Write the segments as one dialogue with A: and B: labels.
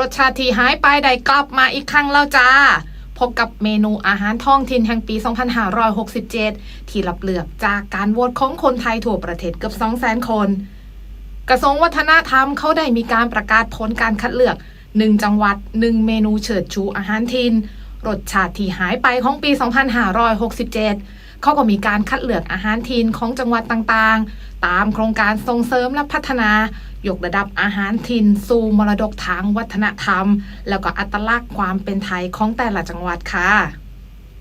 A: รสชาติที่หายไปได้กลับมาอีกครั้งแล้วจ้า พบกับเมนูอาหารท้องถิ่นแห่งปี 2567 ที่รับเลือกจากการโหวตของคนไทยทั่วประเทศเกือบ 200,000 คน กระทรวงวัฒนธรรมเขาได้มีการประกาศผลการคัดเลือก 1 จังหวัด 1 เมนูเฉิดชูอาหารถิ่นรสชาติที่หายไปของปี 2567 เขาก็มีการคัดเลือกอาหารถิ่นของจังหวัดต่างๆ ตามโครงการส่งเสริมและพัฒนายกระดับอาหารถิ่นสู่มรดกทางวัฒนธรรม แล้วก็อัตลักษณ์ความเป็นไทยของแต่ละจังหวัดค่ะ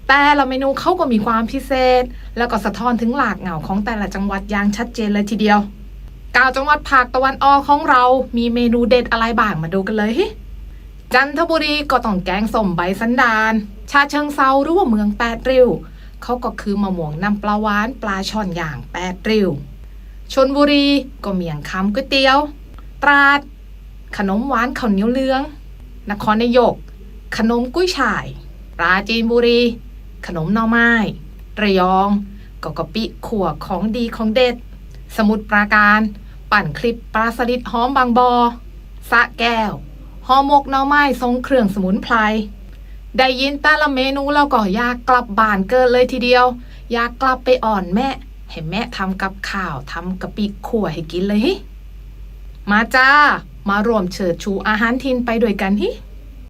A: แต่ละเมนูเขาก็มีความพิเศษ แล้วก็สะท้อนถึงหลากเหงาของแต่ละจังหวัดอย่างชัดเจนเลยทีเดียวก้าจังหวัดภาคตะวันออกของเรา มีเมนูเด็ดอะไรบ้างมาดูกันเลยจันทบุรีก็ต้องแกงส้มใบสันดาน ชาเชิงเซาหรือว่าเมืองแปดริ้ว เขาก็คือมะม่วงน้ำปลาหวานปลาช่อนอย่างแปดริ้วชนบุรีก็เมียงคำก๋วยเตี๋ยว ตราด ขนมหวานข้าวเหนียวเหลือง นครนายก ขนมกุ้ยช่ายปราจีนบุรี ขนมหน่อไม้ ระยองก็กะปิขั่วของดีของเด็ด สมุทรปราการ ปั่นคลิปปลาสลิดหอมบางบอสะแก้วห่อหมกหน่อไม้ทรงเครื่องสมุนไพร ได้ยินแต่ละเมนูเราก็อยากกลับบ้านเกินเลยทีเดียว อยากกลับไปอ่อนแม่ให้แม่ทำกับข้าวทำกะปิขั่วให้กินเลยฮิมาจ้า มารวมเฉิดชูอาหารทินไปด้วยกันฮิ